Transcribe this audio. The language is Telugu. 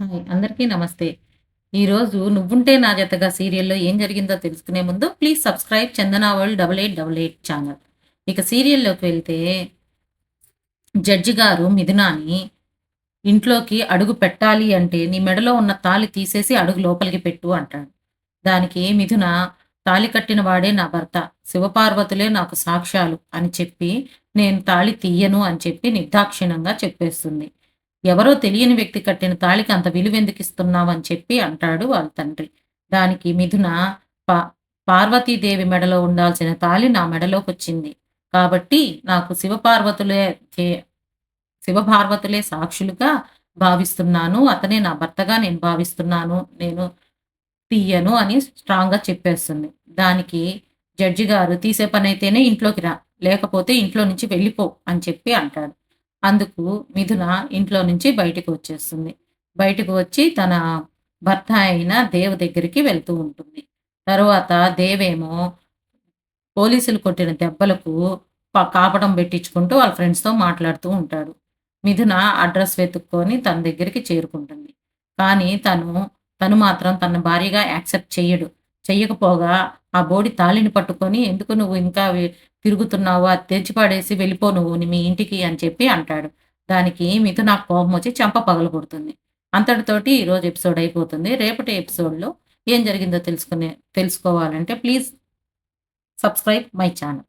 హాయ్! అందరికీ నమస్తే. ఈరోజు 'నువ్వుంటే నా జతగా' సీరియల్‌లో ఏం జరిగిందో తెలుసుకునే ముందు please subscribe Chandana world 8888' channel. ఇక సీరియల్‌లోకి వెళ్తే జడ్జి గారు మిథునాని ఇంట్లోకి అడుగు పెట్టాలి అంటే నీ మెడలో ఉన్న తాళి తీసేసి అడుగు లోపలికి పెట్టు అంటాడు. దానికి మిథున తాళి కట్టిన వాడే నా భర్త. శివపార్వతులే నాకు సాక్ష్యాలు అని చెప్పి నేను తాళి తీయను అని చెప్పి నిర్దాక్షిణంగా చెప్పేస్తుంది. ఎవరో తెలియని వ్యక్తి కట్టిన తాళికి అంత విలువెందుకిస్తున్నావని చెప్పి అంటాడు వాళ్ళ తండ్రి. దానికి మిథున పా పార్వతీదేవి మెడలో ఉండాల్సిన తాళి నా మెడలోకి వచ్చింది కాబట్టి నాకు శివపార్వతులే శివపార్వతులే సాక్షులుగా భావిస్తున్నాను. అతనే నా భర్తగా నేను భావిస్తున్నాను. నేను తీయను అని స్ట్రాంగ్‌గా చెప్పేస్తుంది. దానికి జడ్జి గారు తీసే పనైతేనే ఇంట్లోకి రా. లేకపోతే ఇంట్లో నుంచి వెళ్ళిపో అని చెప్పి అంటాడు. అందుకు మిథున ఇంట్లో నుంచి బయటకు వచ్చేస్తుంది. బయటకు వచ్చి తన భర్త అయిన దేవ్ దగ్గరికి వెళ్తూ ఉంటుంది. తరువాత దేవేమో పోలీసులు కొట్టిన దెబ్బలకు కాపడం పెట్టించుకుంటూ వాళ్ళ ఫ్రెండ్స్‌తో మాట్లాడుతూ ఉంటాడు. మిథున అడ్రస్ వెతుక్కొని తన దగ్గరికి చేరుకుంటుంది. కానీ తను, తను మాత్రం తన భార్యగా యాక్సెప్ట్ చేయడు చెయ్యకపోగా ఆ బోడి తాళిని పట్టుకొని ఎందుకు నువ్వు ఇంకా తిరుగుతున్నావు అది తెచ్చిపాడేసి వెళ్ళిపో నువ్వు మీ ఇంటికి అని చెప్పి అంటాడు. దానికి మీతో నాకు కోపం వచ్చి చెంప పగలగొడుతుంది. అంతటితోటి ఈరోజు ఎపిసోడ్ అయిపోతుంది. రేపటి ఎపిసోడ్‌లో ఏం జరిగిందో తెలుసుకునే తెలుసుకోవాలంటే ప్లీజ్ సబ్స్క్రైబ్ మై ఛానల్.